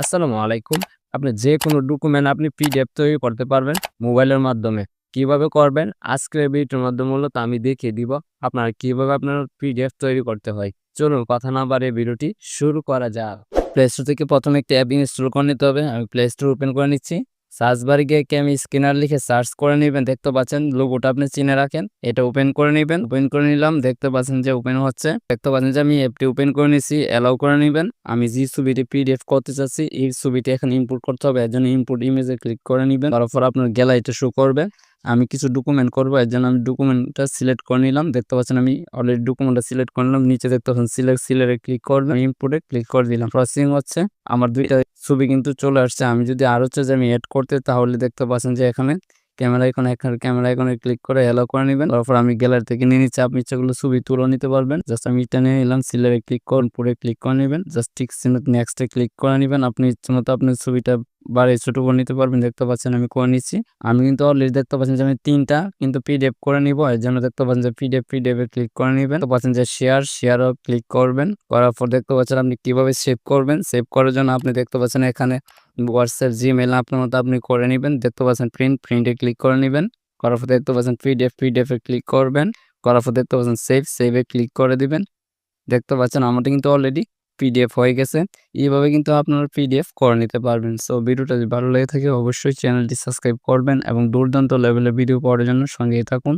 আসসালামু আলাইকুম। আপনি যে কোনো ডকুমেন্ট আপনি পিডিএফ তৈরি করতে পারবেন মোবাইলের মাধ্যমে। কীভাবে করবেন? আজকের ভিডিওর মাধ্যমে মূলত আমি দেখিয়ে দিব আপনার কীভাবে আপনার পিডিএফ তৈরি করতে হয়। চলুন কথা না বাড়িয়ে ভিডিওটি শুরু করা যাক। প্লে স্টোর থেকে প্রথমে একটি অ্যাপ ইনস্টল করে নিতে হবে। আমি প্লে স্টোর ওপেন করে নিচ্ছি। সার্চ বারে গিয়ে আমি স্ক্যানার লিখে সার্চ করে নেবেন? দেখতে পাচ্ছেন লোগোটা আপনি চিনে রাখেন। এটা ওপেন করে নেবেন। ওপেন করে নিলাম। দেখতে পাচ্ছেন যে ওপেন হচ্ছে। দেখতে পাচ্ছেন যে আমি অ্যাপটি ওপেন করে নিছি অ্যালাউ করে নেবেন। আমি যে ছবিটি পিডিএফ করতে চাচ্ছি, এই ছবিটি এখন ইনপুট করতে হবে। এর জন্য ইনপুট ইমেজে ক্লিক করে নেবেন। তারপর আপনার গ্যালারিটা শো করবে। আমি কিছু ডকুমেন্ট করব, এর জন্য আমি ডকুমেন্টটা সিলেক্ট করে নিলাম। দেখতে পাচ্ছেন আমি অলরেডি ডকুমেন্টটা সিলেক্ট করে নিলাম। নিচে দেখতে পাচ্ছেন সিলেক্ট সিলেক্টে ক্লিক করবেন ইনপুটে ক্লিক করে দিলাম। প্রসেসিং হচ্ছে। আমার দুইটা ছবি কিন্তু চলে আসছে। আমি যদি আরও চাই যে আমি এড করতে, তাহলে দেখতে পাচ্ছেন যে এখানে ক্যামেরা আইকন এখানে ক্যামেরা আইকনে ক্লিক করে এলো করে নেবেন। তারপর আমি গ্যালারি থেকে নিয়ে নিচ্ছি। আপনি ইচ্ছাগুলো ছবি তুলে নিতে পারবেন। জাস্ট আমি এটা নিয়ে নিলাম। সিলেক্টে ক্লিক করুন পরে ক্লিক করে নেবেন। জাস্ট ঠিক নেক্সটে ক্লিক করে নেবেন। আপনি ইচ্ছে মতো আপনার ছবিটা বাড়ি ছোট করে নিতে পারবেন দেখতে পাচ্ছেন আমি করে নিচ্ছি আমি কিন্তু অলরেডি দেখতে পাচ্ছেন যে আমি তিনটা কিন্তু পিডিএফ করে নিব এর জন্য দেখতে পাচ্ছেন যে পিডিএফ পিডিএফ এ ক্লিক করে নেবেন দেখতে পাচ্ছেন যে শেয়ার শেয়ারও ক্লিক করবেন করার পর দেখতে পাচ্ছেন আপনি কীভাবে সেভ করবেন সেভ করার জন্য আপনি দেখতে পাচ্ছেন এখানে হোয়াটসঅ্যাপ জিমেল আপনার মতো আপনি করে নেবেন দেখতে পাচ্ছেন প্রিন্ট প্রিন্টে ক্লিক করে নেবেন করার পর দেখতে পাচ্ছেন পিডিএফ পিডিএফ এ ক্লিক করবেন করার পর দেখতে পাচ্ছেন সেভ সেভে ক্লিক করে দিবেন দেখতে পাচ্ছেন আমারটা কিন্তু অলরেডি পিডিএফ হয়ে গেছে। এইভাবে কিন্তু আপনারা পিডিএফ করে নিতে পারবেন। সো ভিডিওটা যদি ভালো লেগে থাকে, অবশ্যই চ্যানেলটি সাবস্ক্রাইব করবেন এবং দুর্দান্ত লেভেলের ভিডিও পাওয়ার জন্য সঙ্গেই থাকুন।